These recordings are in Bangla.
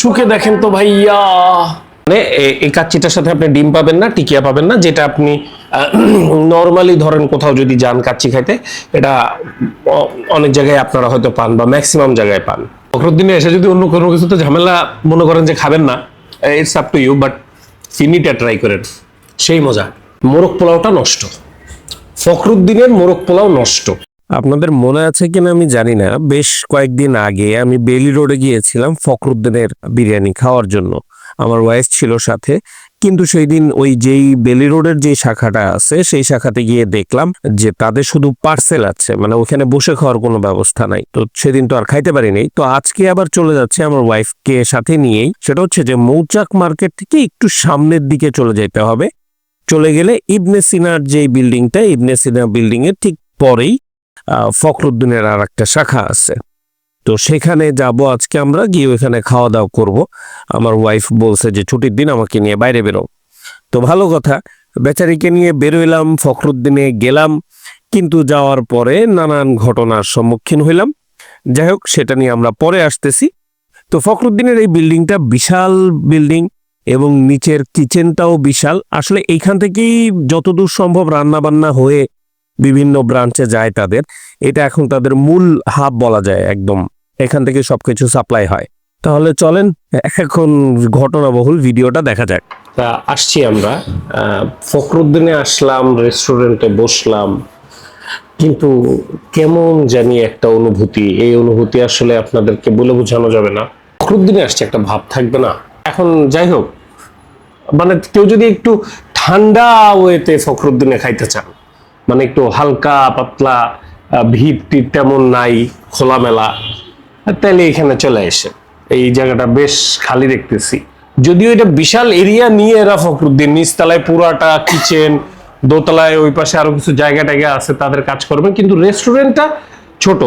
সুখে দেখেন তো ভাইয়া। মানে এই কাচ্চিটার সাথে আপনি ডিম পাবেন না টিকিয়া পাবেন না যেটা আপনি নর্মালি ধরেন কোথাও যদি যান কাচ্চি খাইতে এটা অনেক জায়গায় আপনারা হয়তো পান বা ম্যাক্সিমাম জায়গায় পান। ফখরুদ্দিনে এসে যদি অন্য কোনো কিছুতে ঝামেলা মনে করেন যে খাবেন না it's up to you but চিনিটা ট্রাই করেন। সেই মজা। মোরগ পোলাওটা নষ্ট। ফখরুদ্দিনের মোরগ পোলাও নষ্ট। আপনাদের মনে আছে কিনা আমি জানি না। বেশ কয়েকদিন আগে আমি বেলি রোডে গিয়েছিলাম ফখরুদ্দিনের বিরিয়ানি খাওয়ার জন্য। আমার ওয়াইফ ছিল সাথে। কিন্তু সেই দিন ওই যেই বেলি রোডের যে শাখাটা আছে, সেই শাখাতে গিয়ে দেখলাম যে তাদের শুধু পার্সেল আছে। মানে ওখানে বসে খাওয়ার কোনো ব্যবস্থা নাই। তো সেদিন তো আর খাইতে পারিনি তো আজকে আবার চলে যাচ্ছে আমার ওয়াইফকে সাথে নিয়েই। সেটা হচ্ছে যে মৌচাক মার্কেট থেকে একটু সামনের দিকে চলে যেতে হবে। চলে গেলে ইবনে সিনার যে বিল্ডিংটা ইবনে সিনা বিল্ডিং এর ঠিক পরেই ফখরুদ্দিনের আর একটা শাখা আছে। তো সেখানে যাব আজকে আমরা, গিয়ে ওখানে খাওয়া দাওয়া করব। আমার ওয়াইফ বলছে যে, ছুটির দিন আমাকে নিয়ে বাইরে বেরো। তো ভালো কথা, বেচারিকে নিয়ে বেরোইলাম, ফখরুদ্দিনে গেলাম, কিন্তু যাওয়ার পরে নানান ঘটনার সম্মুখীন হইলাম। যাই হোক, সেটা নিয়ে আমরা পরে আসতেছি। তো ফখরুদ্দিনের এই বিল্ডিংটা বিশাল বিল্ডিং এবং নিচের কিচেনটাও বিশাল। আসলে এইখান থেকেই যতদূর সম্ভব রান্না বান্না হয়ে বিভিন্ন ব্রাঞ্চে যায় তাদের। এটা এখন তাদের মূল হাব বলা যায় একদম। এখান থেকে সবকিছু সাপ্লাই হয়। তাহলে চলেন, এখন ঘটনাবহুল ভিডিওটা দেখা যাক। আসছি আমরা। ফখরুদ্দিনে আসলাম রেস্টুরেন্টে বসলাম। কিন্তু কেমন জানি একটা অনুভূতি। এই অনুভূতি আসলে আপনাদেরকে বলে বোঝানো যাবে না। ফখরুদ্দিনে আসছে, একটা ভাব থাকবে না। এখন যাই হোক মানে কেউ যদি একটু ঠান্ডা ওয়েতে ফখরুদ্দিনে খাইতে চান মানে একটু হালকা, পাতলা টির তেমন নাই, খোলামেলা। তাহলে এখানে চলে এসে এই জায়গাটা বেশ খালি দেখতেছি। যদিও এটা বিশাল এরিয়া নিয়ে এরা ফখরুদ্দিন, নিচতলায় পুরাটা কিচেন, দোতলায় ওই পাশে আরও কিছু জায়গা টায়গা আছে, তাদের কাজ করবেন। কিন্তু রেস্টুরেন্টটা ছোট।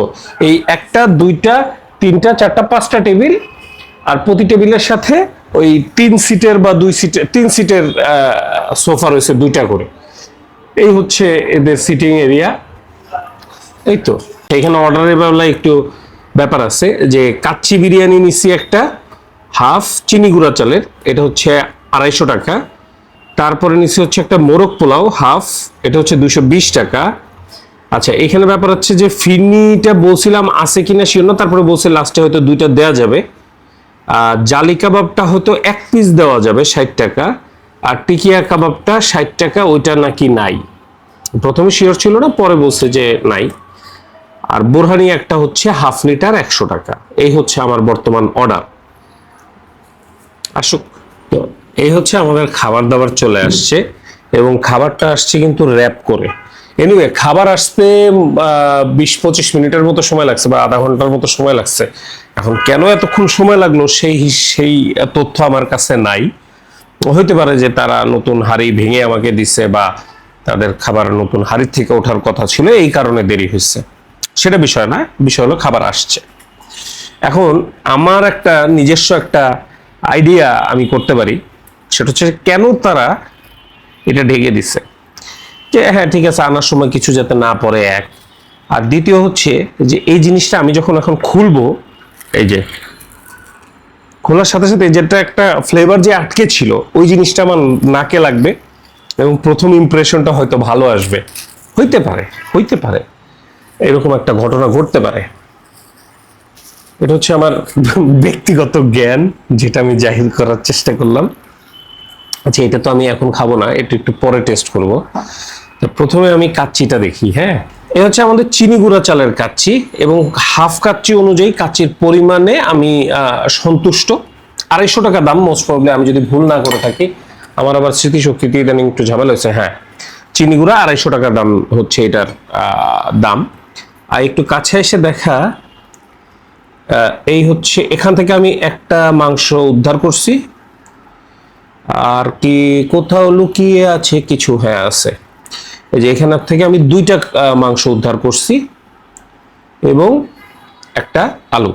এই একটা, দুইটা, তিনটা, চারটা, পাঁচটা টেবিল আর প্রতি টেবিলের সাথে ওই তিন সিটের বা দুই সিটের তিন সিটের সোফা রয়েছে দুইটা করে। এই হচ্ছে এদের সিটিং এরিয়া এই তো এখানে অর্ডারের বেলায় একটু ব্যাপার আছে যে কাচ্চি বিরিয়ানি নিচ্ছি একটা হাফ চিনি গুঁড়া চালের, এটা হচ্ছে আড়াইশো টাকা। তারপরে নিচ্ছি হচ্ছে একটা মোরগ পোলাও হাফ এটা হচ্ছে দুশো টাকা। আচ্ছা এখানে ব্যাপার হচ্ছে যে ফিরনিটা বলছিলাম আছে কিনা শিওর না, তারপরে বলছে লাস্টে হয়তো দুইটা দেওয়া যাবে। আর জালি কাবাবটা হয়তো এক পিস দেওয়া যাবে, ষাট টাকা। আর টিকিয়া কাবাবটা ষাট টাকা, ওইটা নাকি নাই। প্রথমে শিওর ছিল না, পরে বলছে যে নাই। আর বোরহানি একটা হচ্ছে হাফ লিটার একশো টাকা। এই হচ্ছে আমার বর্তমান অর্ডার আসুক। এই হচ্ছে আমাদের খাবার দাবার চলে আসছে এবং খাবারটা আসছে কিন্তু র্যাপ করে। এনিওয়ে খাবার আসতে বিশ পঁচিশ মিনিটের মতো সময় লাগছে বা আধা ঘণ্টার মতো সময় লাগছে। এখন কেন এতক্ষণ সময় লাগল, সেই সেই তথ্য আমার কাছে নাই। হইতে পারে যে তারা নতুন হাড়ি ভেঙে আমাকে দিচ্ছে বা তাদের খাবার নতুন হাড়ির থেকে ওঠার কথা ছিল, এই কারণে দেরি হয়েছে সেটা বিষয় না, বিষয় হলো খাবার আসছে। এখন আমার একটা নিজস্ব একটা আইডিয়া আমি করতে পারি, সেটা হচ্ছে কেন তারা এটা ঢেকে দিচ্ছে যে হ্যাঁ ঠিক আছে, আনার সময় কিছু যাতে না পড়ে, এক। আর দ্বিতীয় হচ্ছে যে এই জিনিসটা আমি যখন এখন খুলবো, এই যে খোলার সাথে সাথে যেটা একটা ফ্লেভার যে আটকে ছিল, ওই জিনিসটা আমার নাকে লাগবে এবং প্রথম ইমপ্রেশনটা হয়তো ভালো আসবে। হইতে পারে হইতে পারে। এরকম একটা ঘটনা ঘটতে পারে। এটা হচ্ছে আমার ব্যক্তিগত জ্ঞান, যেটা আমি জাহির করার চেষ্টা করলাম। আচ্ছা এটা তো আমি এখন খাব না, এটা একটু পরে টেস্ট করব। প্রথমে আমি কাচ্চিটা দেখি হ্যাঁ? এ হচ্ছে আমাদের চিনি গুঁড়া চালের কাচ্চি এবং হাফ কাচ্চি অনুযায়ী কাচ্চির পরিমাণে আমি সন্তুষ্ট। আড়াইশো টাকা দাম মোস্ট প্রবলি আমি যদি ভুল না করে থাকি, আমার আবার স্মৃতিশক্তিতে ইদানিং একটু ঝামেলা হয়েছে। হ্যাঁ চিনি গুঁড়া আড়াইশো টাকা দাম হচ্ছে এটার দাম। আর একটু কাছে এসে দেখা এই হচ্ছে, এখান থেকে আমি একটা মাংস উদ্ধার করছি। আর কি কোথাও লুকিয়ে আছে, কিছু হ্যাঁ আছে। এই যে এখান থেকে আমি দুইটা মাংস উদ্ধার করছি এবং একটা আলু।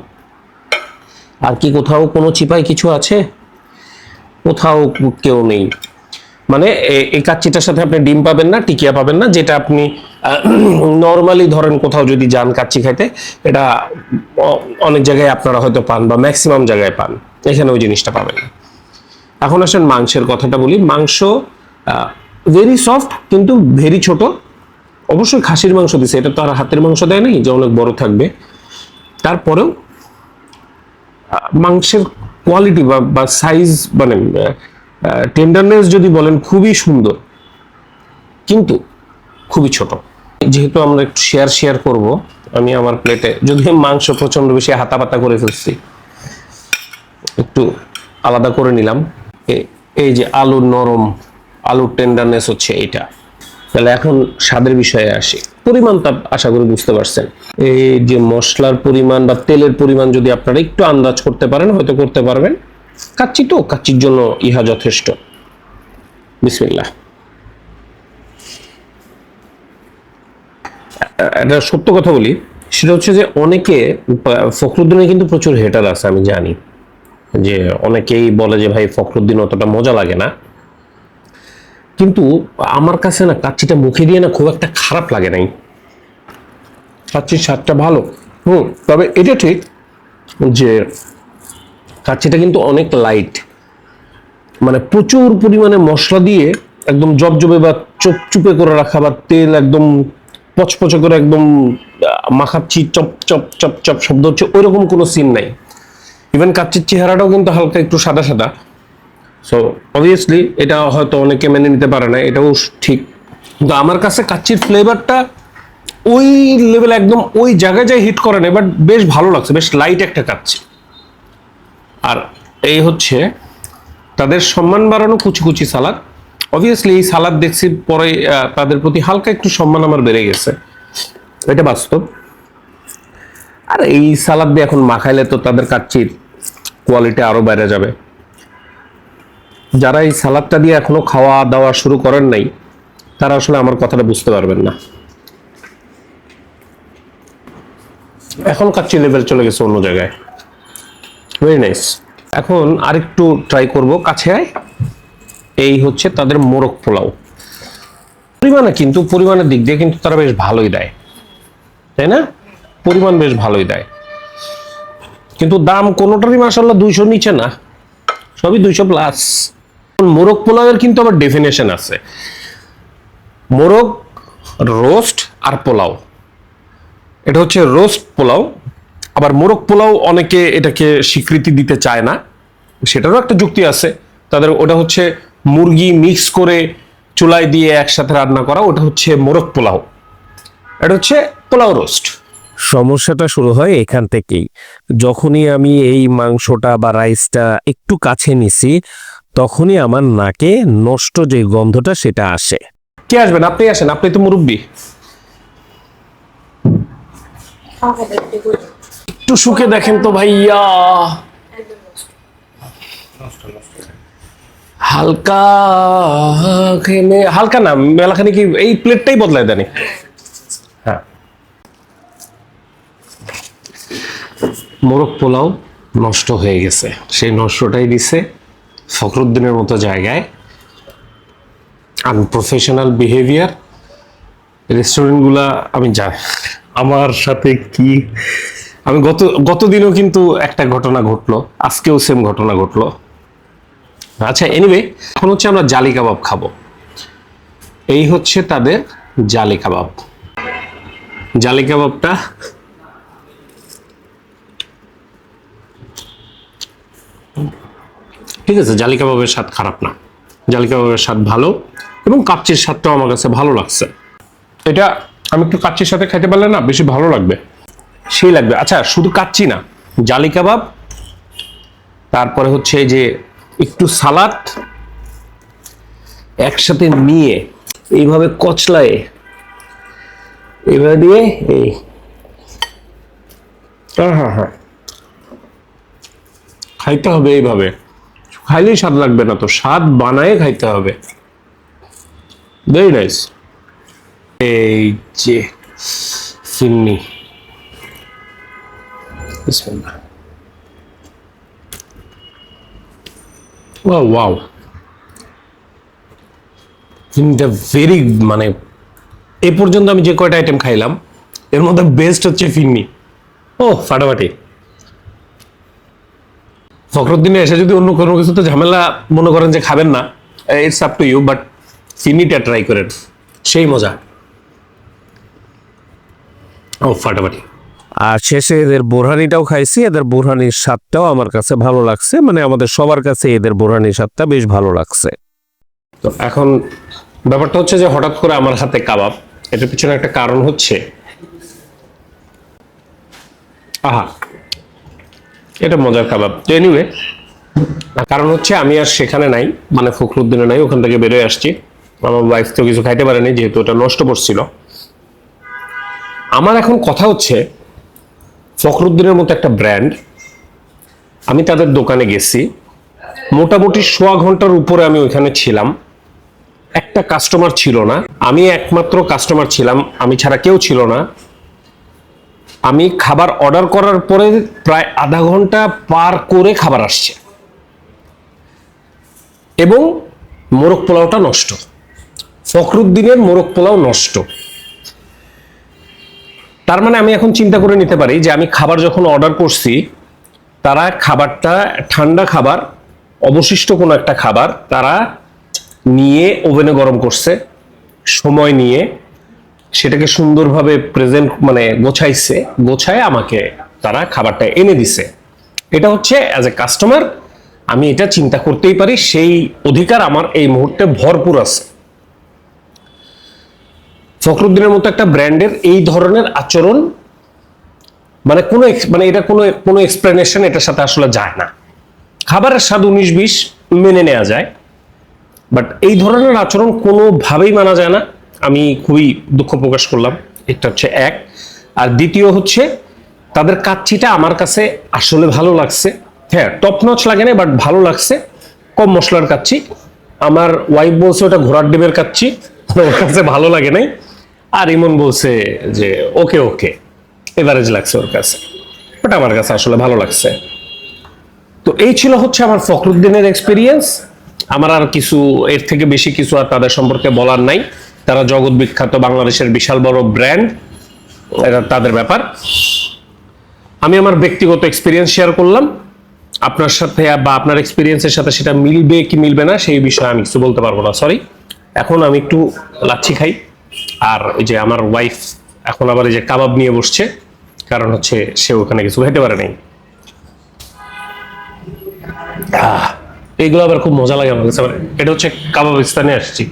আর কি কোথাও কোনো চিপাই কিছু আছে? কোথাও কেউ নেই। মানে এই কাচ্চিটার সাথে আপনি ডিম পাবেন না, টিকিয়া পাবেন না, যেটা আপনি নর্মালি ধরেন কোথাও যদি যান কাচ্চি খাইতে, এটা অনেক জায়গায় আপনারা হয়তো পান বা ম্যাক্সিমাম জায়গায় পান। এখানে ওই জিনিসটা পাবেন এখন আসেন মাংসের কথাটা বলি। মাংস ভেরি সফট কিন্তু ভেরি ছোট। অবশ্যই খাসির মাংস দিছে, এটা তো আর হাতের মাংস দেয় নাই, যে অনেক বড় থাকবে। তারপরেও মাংসের কোয়ালিটি বা সাইজ মানে টেন্ডারনেস যদি বলেন, খুবই সুন্দর, কিন্তু খুবই ছোট। যেহেতু আমরা একটু শেয়ার শেয়ার করব, আমি আমার প্লেটে যদি মাংস প্রচণ্ড বেশি হাতাপাতা করে ফেলছি, একটু আলাদা করে নিলাম। এই যে আলুর নরম আলুর টেন্ডারনেস হচ্ছে এটা তাহলে এখন স্বাদের বিষয়ে আসি। পরিমাণটা আশা করি বুঝতে পারছেন। এই যে মশলার পরিমাণ বা তেলের পরিমাণ যদি আপনারা একটু আন্দাজ করতে পারেন, হয়তো করতে পারবেন। কাচ্চি তো, কাচ্চির জন্য ইহা যথেষ্ট। বিসমিল্লাহ। একটা সত্য কথা বলি, সেটা হচ্ছে যে অনেকে ফখরুদ্দিনের কিন্তু প্রচুর হেটার আছে, আমি জানি। যে অনেকেই বলে যে, ভাই, ফখরুদ্দিন অতটা মজা লাগে না। কিন্তু আমার কাছে না কাচ্চিটা মুখে দিয়ে না খুব একটা খারাপ লাগে নাই। কাচ্চির স্বাদটা ভালো। হুম তবে এটা ঠিক যে কাচ্চিটা কিন্তু অনেক লাইট মানে প্রচুর পরিমাণে মশলা দিয়ে একদম জবজবে বা চুপ চুপে করে রাখা বা তেল একদম পচপচে করে একদম মাখাচ্ছি চপ চপ চপ চপ শব্দ হচ্ছে ওইরকম কোনো সিন নাই। ইভেন কাচ্চির চেহারাটাও কিন্তু হালকা একটু সাদা সাদা। সো অবভিয়াসলি এটা হয়তো অনেকে মেনে নিতে পারে না, এটাও ঠিক। কিন্তু আমার কাছে কাচ্চির ফ্লেভারটা ওই লেভেল একদম ওই জায়গায় যাই হিট করে না বাট বেশ ভালো লাগছে, বেশ লাইট একটা কাচ্চি। আর এই হচ্ছে তাদের সম্মান বাড়ানো কুচি কুচি সালাদ। অবভিয়াসলি এই সালাদ দেখছি পরে তাদের প্রতি হালকা একটু সম্মান আমার বেড়ে গেছে। এটা বাস্তব। আর এই সালাদ দিয়ে এখন মাখাইলে তো তাদের কাচ্চির কোয়ালিটি আরও বেড়ে যাবে। যারা এই সালাদটা দিয়ে এখনও খাওয়া দাওয়া শুরু করেন নাই, তারা আসলে আমার কথাটা বুঝতে পারবেন না। এখন কাচ্চি লেভেল চলে গেছে অন্য জায়গায়। ভেরি নাইস এখন আরেকটু ট্রাই করব কাছে এই হচ্ছে তাদের মোরগ পোলাও। পরিমাণে কিন্তু পরিমাণের দিক দিয়ে কিন্তু তারা বেশ ভালোই দেয়। তাই না? পরিমাণ বেশ ভালোই দেয়। কিন্তু দাম কোনোটারই মাসাল্লাহ দুইশো নিচে না। সবই দুইশো প্লাস মোরগ পোলাওয়ের কিন্তু আবার ডেফিনেশন আছে। মোরগ রোস্ট আর পোলাও। এটা হচ্ছে রোস্ট পোলাও। আবার মোরগ পোলাও অনেকে এটাকে স্বীকৃতি দিতে চায় না। সেটারও একটা যুক্তি আছে। তাদের ওটা হচ্ছে মুরগি মিক্স করে চুলায় দিয়ে একসাথে রান্না করা, ওটা হচ্ছে মোরগ পোলাও। এটা হচ্ছে পোলাও রোস্ট সমস্যাটা শুরু হয় এখান থেকেই। যখনই আমি এই মাংসটা বা রাইসটা একটু কাছে নিছি তখনই আমার নাকে নষ্ট যে গন্ধটা সেটা আসে। কে আসবেন? আপনি আসেন, আপনি তো মুরব্বী। একটু সুখে দেখেন তো ভাইয়া। হালকা হালকা না, মেলাখানি কি এই প্লেটটাই বদলায় দেনি হ্যাঁ। মোরগ পোলাও নষ্ট হয়ে গেছে। সেই নষ্টটাই দিছে। ফখরুদ্দিনের মতো জায়গায় আনপ্রফেশনাল বিহেভিয়ার রেস্টুরেন্টগুলা আমি জানি। আমার সাথে কি আমি গত গত দিনও কিন্তু একটা ঘটনা ঘটলো, আজকেও সেম ঘটনা ঘটলো। আচ্ছা এনিওয়ে এখন হচ্ছে আমরা জালি কাবাব খাব। এই হচ্ছে তাদের জালি কাবাব। জালি কাবাবটা ঠিক আছে জালি কাবাবের স্বাদ খারাপ না। জালি কাবাবের স্বাদ ভালো এবং কাচ্চির স্বাদটাও আমার কাছে ভালো লাগছে। এটা আমি একটু কাচ্চির সাথে খাইতে পারলে না বেশি ভালো লাগবে। সেই লাগবে। আচ্ছা শুধু কাচ্চি না জালি কাবাব তারপরে হচ্ছে যে একটু সালাদ, একসাথে নিয়ে এইভাবে কচলায়, এইভাবে দিয়ে এই হ্যাঁ হ্যাঁ হ্যাঁ। খাইতে হবে এইভাবে। খাইলেই স্বাদ লাগবে না তো। স্বাদ বানায় খাইতে হবে। ভেরি নাইস এই যে সিন্নি। ওয়াও ওয়াও ফিরনিটা ভেরি মানে এ পর্যন্ত আমি যে কয়টা আইটেম খাইলাম, এর মধ্যে বেস্ট হচ্ছে ফিরনি ও ফাটাফাটি। ফখরুদ্দিনে এসে যদি অন্য কোনো কিছুতে ঝামেলা মনে করেন যে খাবেন না it's up to you but ফিরনিটা try করেন। সেই মজা। ও ফাটাফাটি। আর শেষে এদের বোরহানিটাও খাইছি এদের বোরহানির স্বাদটাও আমার কাছে ভালো লাগছে মানে আমাদের সবার কাছে এদের বোরহানির স্বাদটা বেশ ভালো লাগছে। তো এখন ব্যাপারটা হচ্ছে যে হঠাৎ করে আমার হাতে কাবাব এটার পিছনে একটা কারণ হচ্ছে আহা এটা মজার কাবাব তো এনিওয়ে কারণ হচ্ছে আমি আর সেখানে নাই মানে ফখরুদ্দিনে নাই, ওখান থেকে বেরোয় আসছি। আমার ওয়াইফ তো কিছু খাইতে পারেনি, যেহেতু ওটা নষ্ট করছিল। আমার এখন কথা হচ্ছে, ফখরুদ্দিনের মতো একটা ব্র্যান্ড আমি তাদের দোকানে গেছি। মোটামুটি সোয়া ঘণ্টার উপরে আমি ওইখানে ছিলাম। একটা কাস্টমার ছিল না। আমি একমাত্র কাস্টমার ছিলাম, আমি ছাড়া কেউ ছিল না। আমি খাবার অর্ডার করার পরে প্রায় আধা ঘণ্টা পার করে খাবার আসছে। এবং মোরগ পোলাওটা নষ্ট। ফখরুদ্দিনের মোরগ পোলাও নষ্ট। তার মানে আমি এখন চিন্তা করে নিতে পারি যে আমি খাবার যখন অর্ডার করছি, তারা খাবারটা ঠান্ডা খাবার, অবশিষ্ট কোনো একটা খাবার তারা নিয়ে ওভেনে গরম করছে, সময় নিয়ে সেটাকে সুন্দরভাবে প্রেজেন্ট মানে গোছাইছে, গোছায় আমাকে তারা খাবারটা এনে দিছে। এটা হচ্ছে অ্যাজ এ কাস্টমার আমি এটা চিন্তা করতেই পারি, সেই অধিকার আমার এই মুহূর্তে ভরপুর আছে। ফখরুদ্দিনের মতো একটা ব্র্যান্ডের এই ধরনের আচরণ মানে কোনো মানে এটা কোনো কোনো এক্সপ্লেনেশন এটার সাথে আসলে যায় না। খাবারের স্বাদ উনিশ বিশ মেনে নেওয়া যায় বাট এই ধরনের আচরণ কোনোভাবেই মানা যায় না। আমি খুবই দুঃখ প্রকাশ করলাম। এটা হচ্ছে এক। আর দ্বিতীয় হচ্ছে, তাদের কাচ্চিটা আমার কাছে আসলে ভালো লাগছে। হ্যাঁ টপ নচ লাগে না বাট ভালো লাগছে। কম মশলার কাচ্ছি। আমার ওয়াইফ বলছে, ওটা ঘোড়ার ডিমের কাচ্ছি। ওর কাছে ভালো লাগে নাই। আর ইমন বলছে যে, ওকে ওকে এভারেজ লাগছে ওর কাছে। ওটা আমার কাছে আসলে ভালো লাগছে। তো এই ছিল হচ্ছে আমার ফখরুদ্দিনের এক্সপিরিয়েন্স আমার আর কিছু, এর থেকে বেশি কিছু আর তাদের সম্পর্কে বলার নাই। তারা জগৎ বিখ্যাত বাংলাদেশের বিশাল বড় ব্র্যান্ড। এটা তাদের ব্যাপার। আমি আমার ব্যক্তিগত এক্সপিরিয়েন্স শেয়ার করলাম। আপনার সাথে বা আপনার এক্সপিরিয়েন্সের সাথে সেটা মিলবে কি মিলবে না, সেই বিষয়ে আমি কিছু বলতে পারব না সরি এখন আমি একটু লাচ্ছি খাই। আর ওই যে আমার ওয়াইফ এখন আবার এই যে কাবাব নিয়ে বসছে, কারণ হচ্ছে সে ওখানে কিছু খেতে পারে নাই। এইগুলো আবার খুব মজা লাগে আমার কাছে। এটা হচ্ছে কাবাবিস্তানে আসছি।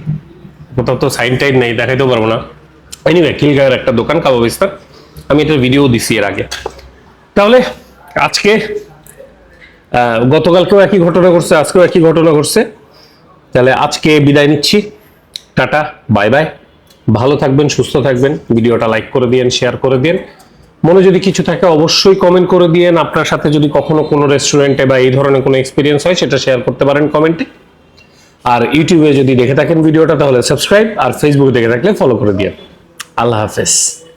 কোথাও তো সাইন টাইন নেই, দেখাইতেও পারব না। এনিওয়ে খিলগাঁয়ের একটা দোকান কাবাবিস্তান আমি এটার ভিডিও দিছি এর আগে। তাহলে, আজকে গতকালকেও একই ঘটনা ঘটছে, আজকেও একই ঘটনা ঘটছে। তাহলে আজকে বিদায় নিচ্ছি। টাটা বাই বাই ভালো থাকবেন, সুস্থ থাকবেন। ভিডিওটা লাইক করে দিয়েন শেয়ার করে দিন মনে যদি কিছু থাকে, অবশ্যই কমেন্ট করে দিয়েন। আপনার সাথে যদি কখনো কোনো রেস্টুরেন্টে বা এই ধরনের কোনো এক্সপিরিয়েন্স হয়, সেটা শেয়ার করতে পারেন কমেন্টে আর ইউটিউবে যদি দেখে থাকেন ভিডিওটা, তাহলে সাবস্ক্রাইব আর ফেসবুকে দেখে থাকলে ফলো করে দিয়ে আল্লাহ হাফেজ।